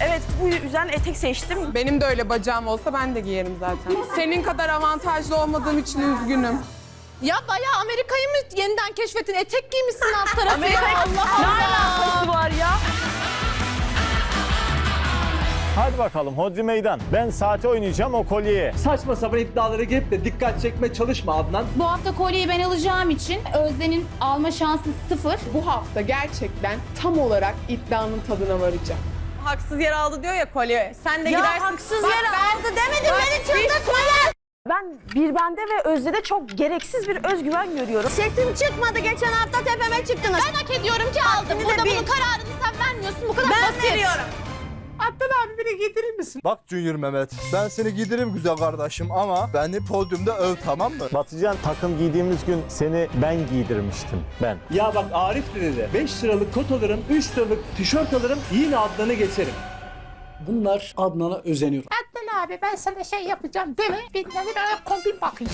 Evet bu yüzden etek seçtim. Benim de öyle bacağım olsa ben de giyerim zaten. Senin kadar avantajlı olmadığım için üzgünüm. Ya bayağı Amerika'yı mı yeniden keşfettin? Etek giymişsin alt tarafı. Amerika ya. Allah ne Allah. alakası var ya? Hadi bakalım Hodri Meydan. Ben saate oynayacağım o kolyeye. Saçma sapan iddialara girip de dikkat çekme çalışma Adnan. Bu hafta kolyeyi ben alacağım için Özden'in alma şansı sıfır. Bu hafta gerçekten tam olarak iddianın tadına varacağım. Haksız yer aldı diyor ya kolye. Sen de Ya gidersin. haksız Bak yere ben- aldı demedim Bak beni bir- çıldırtma ya. Ben bir bende ve Özde'de çok gereksiz bir özgüven görüyorum. Sesim çıkmadı geçen hafta tepeme çıktınız. Ben hak ediyorum ki aldım. De Burada bunun kararını sen Bak Junior Mehmet, ben seni giydiririm güzel kardeşim ama beni podyumda öv tamam mı? Batıcan takım giydiğimiz gün seni ben giydirmiştim. Ben. Ya bak Arif de dedi. 5 liralık kot alırım, 3 liralık tişört alırım, yine Adnan'ı geçerim. Bunlar Adnan'a özeniyor. Adnan abi ben sana şey yapacağım deme. Bir tane bir kombin bakayım.